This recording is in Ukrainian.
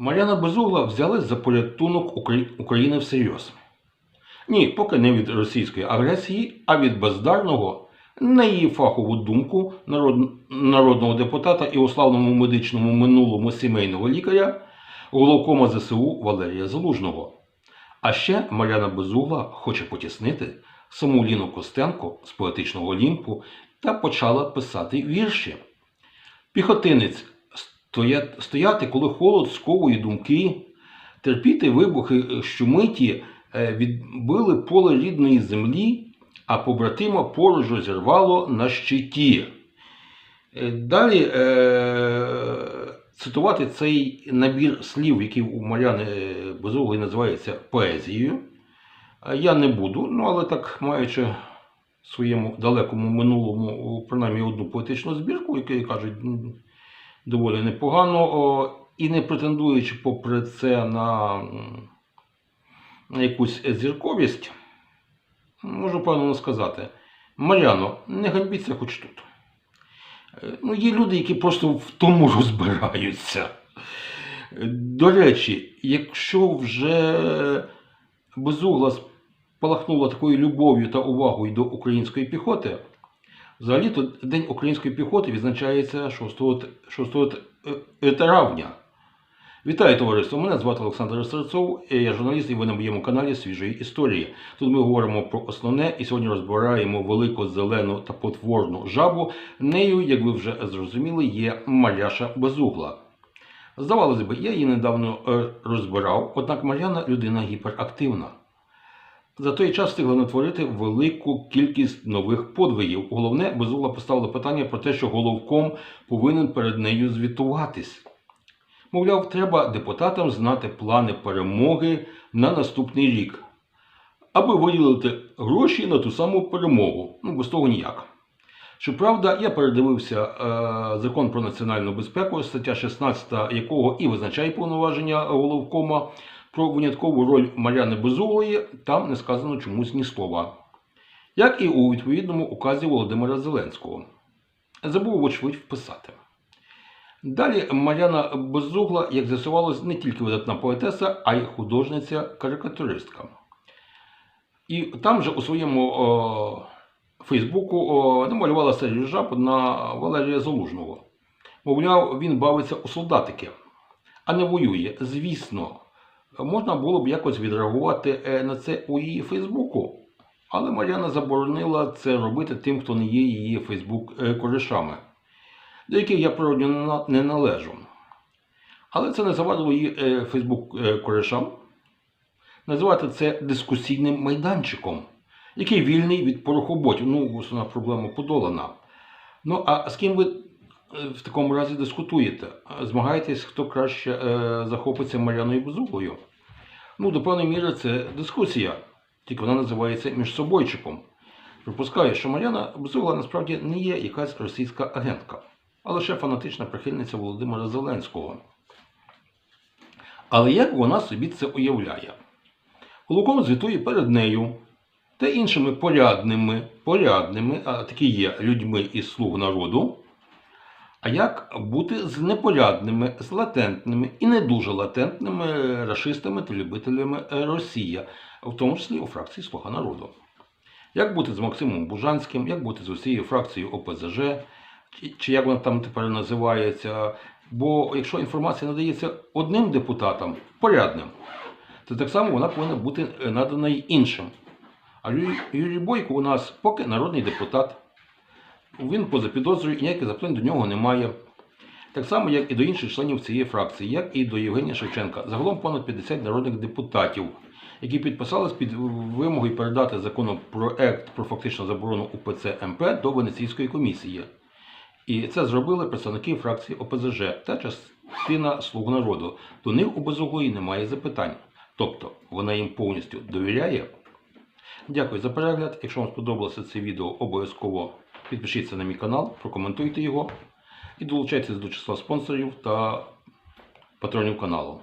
Мар'яна Безугла взялась за порятунок України всерйоз. Ні, поки не від російської агресії, а від бездарного, на її фахову думку, народ- народного депутата і у славному медичному минулому сімейного лікаря, головкома ЗСУ Валерія Залужного. А ще Мар'яна Безугла хоче потіснити саму Ліну Костенко з поетичного Олімпу та почала писати вірші. Піхотинець стояти, коли холод сковує думки, терпіти вибухи щомиті е, відбили поле рідної землі, а побратима поруч розірвало на щиті. Е, Далі е, цитувати цей набір слів, який у Мар'яни е, Безуглої називається поезією, е, я не буду, ну але так маючи в своєму далекому минулому принаймні одну поетичну збірку, яку кажуть доволі непогано, і не претендуючи попри це на, якусь зірковість, можу певно сказати, Мар'яно, не ганьбіться хоч тут. Е, Ну, є люди, які просто в тому розбираються. До речі, якщо вже безугла спалахнула такою любов'ю та увагою до української піхоти, взагалі-то День української піхоти відзначається 6, 6 е, травня. Вітаю, товариство! Мене звати Олександр Серцов, я журналіст, і ви на моєму каналі Свіжої історії. Тут ми говоримо про основне і сьогодні розбираємо велику зелену та потворну жабу. Нею, як ви вже зрозуміли, є Маряша Безугла. Здавалося б, я її недавно е, розбирав, однак Мар'яна людина гіперактивна. За той час встигла натворити велику кількість нових подвигів. Головне, Безугла поставила питання про те, що головком повинен перед нею звітуватись. Мовляв, треба депутатам знати плани перемоги на наступний рік, аби виділити гроші на ту саму перемогу. Ну, без того ніяк. Щоправда, я передивився е, закон про національну безпеку, стаття 16 якого і визначає повноваження головкома про виняткову роль Мар'яни Безуглої, там не сказано чомусь ні слова. Як і у відповідному указі Володимира Зеленського. Забув, вочевидь, вписати. Далі Мар'яна Безугла, як з'ясувалось, не тільки видатна поетеса, а й художниця-карикатуристка. І там же у своєму о, Фейсбуку о, намалювала серію жаб на Валерія Залужного. Мовляв, він бавиться у солдатики, а не воює. Звісно, можна було б якось відреагувати е, на це у її Фейсбуку, але Мар'яна заборонила це робити тим, хто не є її Фейсбук-коришами до яких я природньо не належу. Але це не завадило її е, Фейсбук-коришам називати це дискусійним майданчиком, який вільний від порохоботів. Ну, основна проблема подолана. Ну, а з ким ви е, в такому разі дискутуєте? Змагаєтесь, хто краще е, захопиться Мар'яною Безуглою? Ну, до певної міри це дискусія, тільки вона називається між собойчиком. Припускаю, що Мар'яна Безугла насправді не є якась російська агентка, а лише фанатична прихильниця Володимира Зеленського. Але як вона собі це уявляє? Голоком звітує перед нею та іншими порядними, порядними, а такі є людьми із слуг народу. А як бути з непорядними, з латентними і не дуже латентними рашистами та любителями е, Росія, в тому числі у фракції Слуга народу? Як бути з Максимом Бужанським, як бути з усією фракцією ОПЗЖ, чи, чи як вона там тепер називається? Бо якщо інформація надається одним депутатам, порядним, то так само вона повинна бути е, надана й іншим. А Юрій Бойко у нас поки народний депутат. Він поза підозрою і ніяких запитань до нього немає. Так само, як і до інших членів цієї фракції, як і до Євгенія Шевченка. Загалом понад 50 народних депутатів, які підписались під вимогою передати законопроект про фактичну заборону УПЦ МП до Венеційської комісії. І це зробили представники фракції ОПЗЖ та частина Слуг народу. До них у Безуглої немає запитань. Тобто вона їм повністю довіряє. Дякую за перегляд. Якщо вам сподобалося це відео, обов'язково підпишіться на мій канал, прокоментуйте його і долучайтеся до числа спонсорів та патронів каналу.